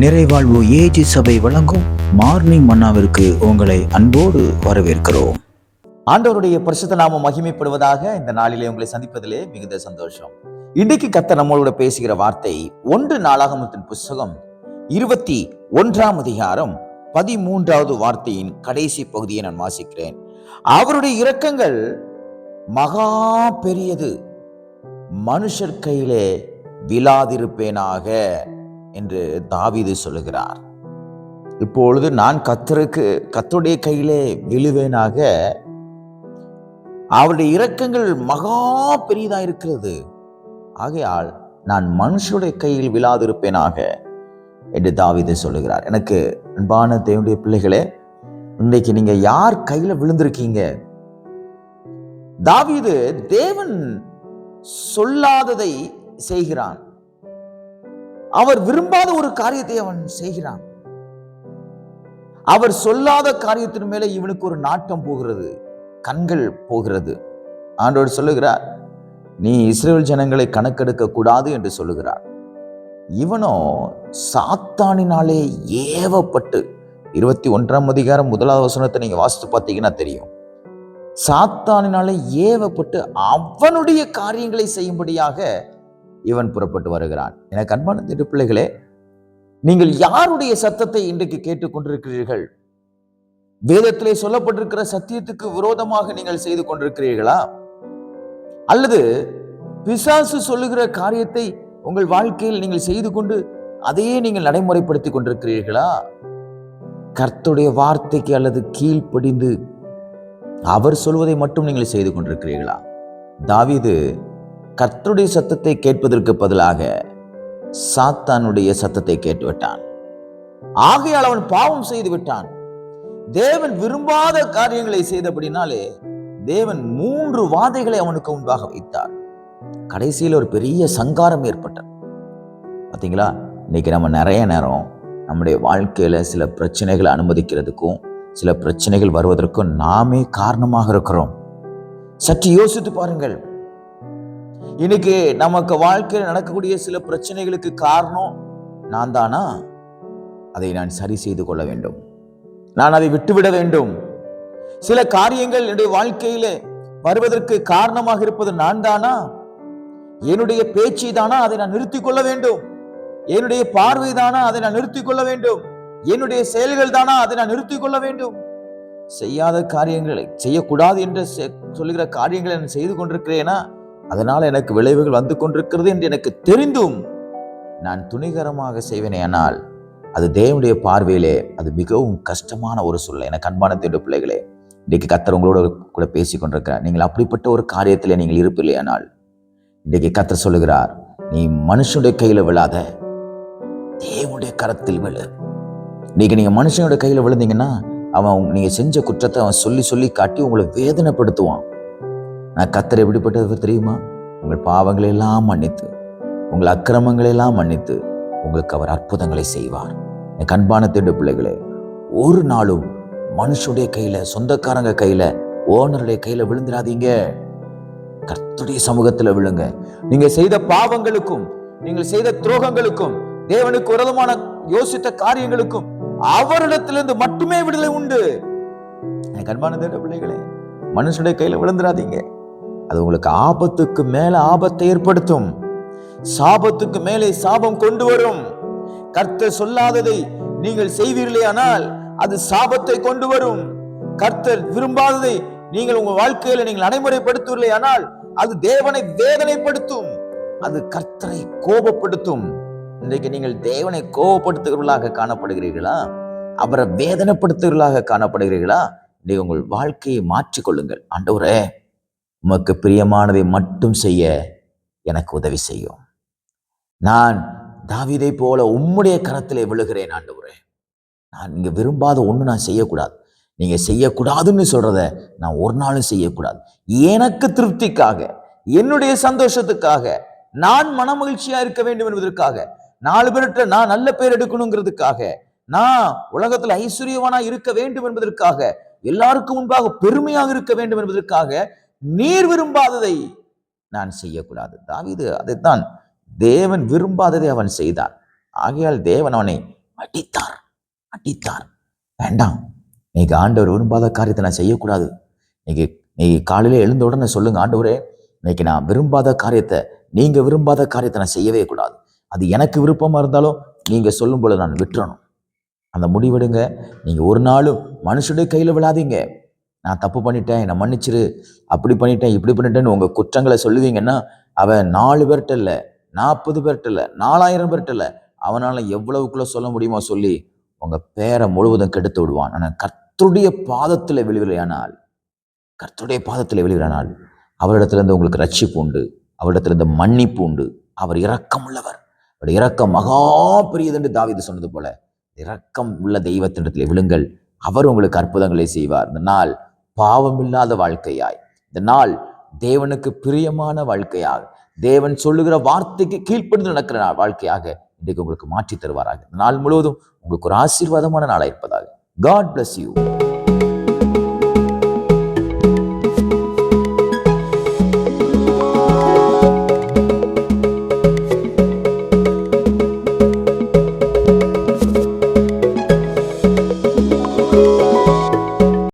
நிறைவாழ்வு AG சபை வழங்கும் morning மன்னாவிற்கு உங்களை அன்போடு வரவேற்கிறோம். ஆண்டவருடைய பரிசுத்த நாமம் மகிமைப்படுவதாக இந்த நாளிலே உங்களை சந்திப்பதிலே மிகுந்த சந்தோஷம். இன்றைக்கு கத்த நம்மளோட பேசுகிற வார்த்தை ஒன்று நாளாகமத்தின் புஸ்தகம் இருபத்தி ஒன்றாம் அதிகாரம் பதிமூன்றாவது வார்த்தையின் கடைசி பகுதியை நான் வாசிக்கிறேன். அவருடைய இரக்கங்கள் மகா பெரியது. மனுஷர் கையிலே விழாதிருப்பேனாக. என்று தாவிது சொல்லுகிறார். இப்பொழுது நான் கத்தருக்கு கத்தருடைய கையிலே விழுவேனாக அவருடைய இரக்கங்கள் மகா பெரியதா இருக்கிறது. ஆகையால் நான் மனுஷருடைய கையில் விழாதிருப்பேனாக என்று தாவிது சொல்லுகிறார். எனக்கு அன்பான தேவனுடைய பிள்ளைகளே இன்றைக்கு நீங்க யார் கையில விழுந்திருக்கீங்க? தாவிது தேவன் சொல்லாததை செய்கிறான். அவர் விரும்பாத ஒரு காரியத்தை அவன் செய்கிறான். அவர் சொல்லாத காரியத்தின் மேலே இவனுக்கு ஒரு நாட்டம் போகிறது கண்கள் போகிறது. ஆண்டவர் சொல்லுகிறார் நீ இஸ்ரேல் ஜனங்களை கணக்கெடுக்க கூடாது என்று சொல்லுகிறார். இவனோ சாத்தானினாலே ஏவப்பட்டு இருபத்தி ஒன்றாம் அதிகாரம் முதலாவது வசனத்தை நீங்க வாசித்து பார்த்தீங்கன்னா தெரியும். சாத்தானினாலே ஏவப்பட்டு அவனுடைய காரியங்களை செய்யும்படியாக இவன் புறப்பட்டு வருகிறான். எனக்கு அன்பான திரு பிள்ளைகளே நீங்கள் யாருடைய சத்தத்தை இன்றைக்கு கேட்டுக்கொண்டிருக்கிறீர்கள்? வேதத்திலே சொல்லப்பட்டிருக்கிற சத்தியத்துக்கு விரோதமாக நீங்கள் செய்து கொண்டிருக்கிறீர்களா? அல்லது பிசாசு சொல்லுகிற காரியத்தை உங்கள் வாழ்க்கையில் நீங்கள் செய்து கொண்டு அதையே நீங்கள் நடைமுறைப்படுத்தி கொண்டிருக்கிறீர்களா? கர்த்துடைய வார்த்தைக்கு அல்லது கீழ்ப்படிந்து அவர் சொல்வதை மட்டும் நீங்கள் செய்து கொண்டிருக்கிறீர்களா? தாவிது கர்த்தருடைய சத்தத்தை கேட்பதற்கு பதிலாக சாத்தானுடைய சத்தத்தை கேட்டுவிட்டான். ஆகையால் அவன் பாவம் செய்து விட்டான். தேவன் விரும்பாத காரியங்களை செய்தபடினாலே தேவன் மூன்று வாதைகளை அவனுக்கு முன்பாக வைத்தார். கடைசியில் ஒரு பெரிய சங்காரம் ஏற்பட்டது. பார்த்தீங்களா இன்னைக்கு நம்ம நிறைய நேரம் நம்முடைய வாழ்க்கையில சில பிரச்சனைகளை அனுமதிக்கிறதுக்கும் சில பிரச்சனைகள் வருவதற்கும் நாமே காரணமாக இருக்கிறோம். சற்று யோசித்து பாருங்கள். இன்னைக்கு நமக்கு வாழ்க்கையில் நடக்கக்கூடிய சில பிரச்சனைகளுக்கு காரணம் நான் தானா? அதை நான் சரி செய்து கொள்ள வேண்டும். நான் அதை விட்டுவிட வேண்டும். சில காரியங்கள் என்னுடைய வாழ்க்கையில வருவதற்கு காரணமாக இருப்பது நான் தானா? என்னுடைய பேச்சை தானா அதை நான் நிறுத்திக் கொள்ள வேண்டும். என்னுடைய பார்வை தானா அதை நான் நிறுத்திக் கொள்ள வேண்டும். என்னுடைய செயல்கள் தானா அதை நான் நிறுத்திக் கொள்ள வேண்டும். செய்யாத காரியங்களை செய்யக்கூடாது என்று செ- சொல்லுகிற காரியங்களை நான் செய்து கொண்டிருக்கிறேனா? அதனால் எனக்கு விளைவுகள் வந்து கொண்டிருக்கிறது என்று எனக்கு தெரிந்தும் நான் துணிகரமாக செய்வேனே ஆனால் அது தேவனுடைய பார்வையிலே அது மிகவும் கஷ்டமான ஒரு சூழ்நிலை. எனக்கு அன்பான தேடு பிள்ளைகளே இன்றைக்கு கத்தர் உங்களோட கூட பேசி கொண்டிருக்கிறார். நீங்கள் அப்படிப்பட்ட ஒரு காரியத்தில் நீங்கள் இருப்பில்லையானால் இன்றைக்கு கத்தர் சொல்லுகிறார் நீ மனுஷனுடைய கையில் விழாத தேவனுடைய கரத்தில் விழு. இன்றைக்கி நீங்கள் மனுஷனுடைய கையில் விழுந்தீங்கன்னா அவன் நீங்கள் செஞ்ச குற்றத்தை அவன் சொல்லி சொல்லி காட்டி உங்களை வேதனைப்படுத்துவான். நான் கத்தர் எப்படிப்பட்டது தெரியுமா? உங்கள் பாவங்களை எல்லாம் மன்னித்து உங்கள் அக்கிரமங்களை எல்லாம் மன்னித்து உங்களுக்கு அவர் அற்புதங்களை செய்வார். என் கண்பான தேடு பிள்ளைகளே ஒரு நாளும் மனுஷனுடைய கையில் சொந்தக்காரங்க கையில் ஓனருடைய கையில் விழுந்துடாதீங்க. கர்த்துடைய சமூகத்தில் விழுங்க. நீங்கள் செய்த பாவங்களுக்கும் நீங்கள் செய்த துரோகங்களுக்கும் தேவனுக்கு உரதமான யோசித்த காரியங்களுக்கும் அவரிடத்திலிருந்து மட்டுமே விடுதலை உண்டு. என் கண்பான தேட பிள்ளைகளே மனுஷனுடைய கையில விழுந்துடாதீங்க. அது உங்களுக்கு ஆபத்துக்கு மேல ஆபத்தை ஏற்படுத்தும். சாபத்துக்கு மேலே சாபம் கொண்டு வரும். கர்த்தர் சொல்லாததை நீங்கள் செய்வீர்களேயானால் அது சாபத்தை கொண்டு வரும். கர்த்தர் விரும்பாததை நீங்கள் உங்கள் வாழ்க்கையில நீங்கள் நடைமுறைப்படுத்தவில்லையானால் அது தேவனை வேதனைப்படுத்தும். அது கர்த்தரை கோபப்படுத்தும். இன்றைக்கு நீங்கள் தேவனை கோபப்படுத்துகிறவர்களாக காணப்படுகிறீர்களா? அவரை வேதனைப்படுத்துகிறவர்களாக காணப்படுகிறீர்களா? இன்றைக்கு உங்கள் வாழ்க்கையை மாற்றிக்கொள்ளுங்கள். ஆண்டவரே. உமக்கு பிரியமானதை மட்டும் செய்ய எனக்கு உதவி செய்யும். நான் தாவிதை போல உம்முடைய கரத்திலே விழுகிறேன் ஆண்டவரே. நான் இங்கே விரும்பாத ஒன்று நான் செய்யக்கூடாது. நீங்கள் செய்யக்கூடாதுன்னு சொல்கிறத நான் ஒரு நாளும் செய்யக்கூடாது. எனக்கு திருப்திக்காக என்னுடைய சந்தோஷத்துக்காக நான் மனமகிழ்ச்சியா இருக்க வேண்டும் என்பதற்காக நாலு பேர்கிட்ட நான் நல்ல பேர் எடுக்கணுங்கிறதுக்காக நான் உலகத்தில் ஐஸ்வர்யவானா இருக்க வேண்டும் என்பதற்காக எல்லாருக்கும் முன்பாக பெருமையாக இருக்க வேண்டும் என்பதற்காக நீர் விரும்பாததை நான் செய்யக்கூடாது. தாவிது அதைத்தான் தேவன் விரும்பாததை அவன் செய்தான் ஆகையால் தேவன் அவனை அடித்தார். அடித்தார். வேண்டாம். இன்னைக்கு ஆண்டவர் விரும்பாத காரியத்தை நான் செய்யக்கூடாது. இன்னைக்கு இன்னைக்கு காலையில எழுந்த உடனே சொல்லுங்க ஆண்டவரே இன்னைக்கு நான் விரும்பாத காரியத்தை நீங்க விரும்பாத காரியத்தை நான் செய்யவே கூடாது. அது எனக்கு விருப்பமா இருந்தாலும் நீங்க சொல்லும் போல நான் விட்டுறணும். அந்த முடிவெடுங்க. நீங்க ஒரு நாளும் மனுஷனுடைய கையில விழாதீங்க. நான் தப்பு பண்ணிட்டேன் என்னை மன்னிச்சிரு. அப்படி பண்ணிட்டேன் இப்படி பண்ணிட்டேன்னு உங்கள் குற்றங்களை சொல்லுவீங்கன்னா அவன் நாலு பேர்கிட்ட இல்லை நாற்பது பேர்கிட்ட இல்லை நாலாயிரம் பேர்கிட்ட இல்லை அவனால் எவ்வளவுக்குள்ளே சொல்ல முடியுமோ சொல்லி உங்கள் பேரை முழுவதும் கெடுத்து விடுவான். ஆனால் கர்த்துடைய பாதத்தில் விழுவிலையானால் கர்த்துடைய பாதத்தில் விழுவிலானால் அவரிடத்திலிருந்து உங்களுக்கு ரட்சிப்பு உண்டு அவரிடத்திலிருந்து மன்னிப்பு உண்டு. அவர் இரக்கம் உள்ளவர் அவர் இரக்கம் மகா பெரியது என்று தாவீது சொன்னது போல இரக்கம் உள்ள தெய்வத்திடத்தில் விழுங்கள். அவர் உங்களுக்கு அற்புதங்களை செய்வார். இந்த நாள் பாவமில்லாத வாழ்க்கையாய். இந்த நாள் தேவனுக்கு பிரியமான வாழ்க்கையாக தேவன் சொல்லுகிற வார்த்தைக்கு கீழ்ப்படுத்து நடக்கிற நாள் வாழ்க்கையாக இன்றைக்கு உங்களுக்கு மாற்றி தருவாராக. இந்த நாள் முழுவதும் உங்களுக்கு ஒரு ஆசீர்வாதமான நாளாக இருப்பதாக. God bless you